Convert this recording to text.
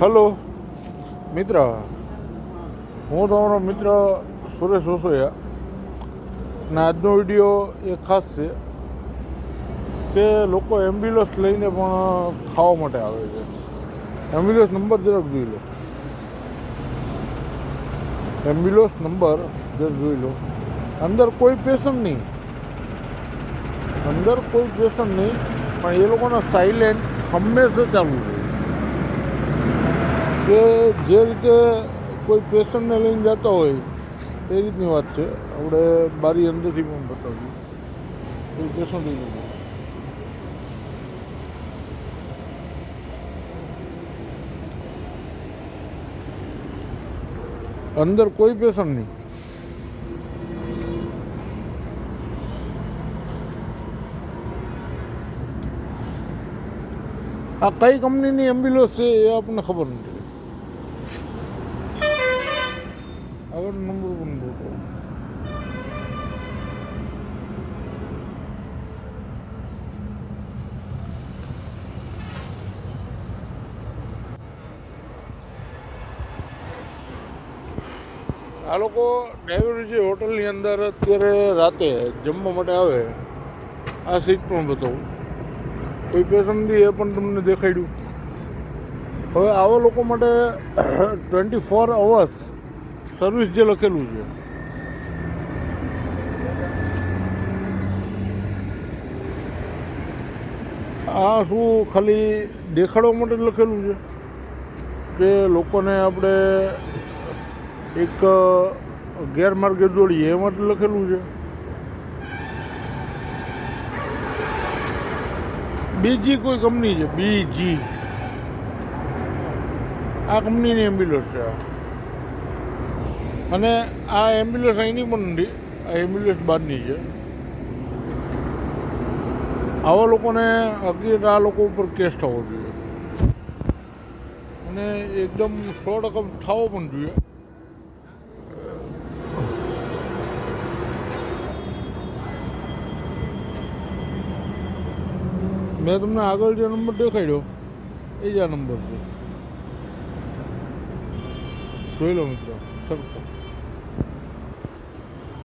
Hello. મિત્ર. હું તમારો મિત્ર સુરેશ ઓસોયા અને આજનો વીડિયો એ ખાસ છે કે લોકો એમ્બ્યુલન્સ લઈને પણ ખાવા માટે આવે છે. એમ્બ્યુલન્સ નંબર જરાક જોઈ લો. એમ્બ્યુલન્સ નંબર જરાક જોઈ લો. અંદર કોઈ પેશન્ટ નહીં. અંદર કોઈ પેશન્ટ નહીં, પણ એ લોકોના સાયલેન્ટ હંમેશા ચાલુ છે કે જે રીતે કોઈ પેશન્ટને લઈને જતા હોય, એ રીતની વાત છે. આપણે બારી અંદરથી પણ બતાવ્યું કોઈ પેશન્ટ નથી અંદર કોઈ પેશન્ટ નહીં. આ કઈ કંપનીની એમ્બ્યુલન્સ છે એ આપણને ખબર નથી. નંબર પણ બોલો આ લોકો ડાયવર્જી હોટલની અંદર અત્યારે રાતે જમવા માટે આવે, આ સીટ પણ બતાવું. કોઈ પેશન્ટથી એ પણ તમને દેખાડ્યું. હવે આવા લોકો માટે ટ્વેન્ટી ફોર અવર્સ સર્વિસ જે લખેલું છે આ શું ખાલી દેખાડવા માટે લખેલું છે કે લોકોને આપણે એક ગેરમાર્ગે દોડીએ એ માટે લખેલું છે બીજી કોઈ કંપની છે? બીજી. આ કંપનીની એમ્બ્યુલન્સ છે આ. અને આ એમ્બ્યુલન્સ અહીંની પણ નથી આ એમ્બ્યુલન્સ બહારની છે. આવા લોકોને હકીકત આ લોકો ઉપર કેસ થવો જોઈએ. અને એકદમ સો ટકા થવો પણ જોઈએ. મેં તમને આગળ જે નંબર દેખાડ્યો, એ જ આ નંબર છે. જોઈ લો મિત્રો. 그럼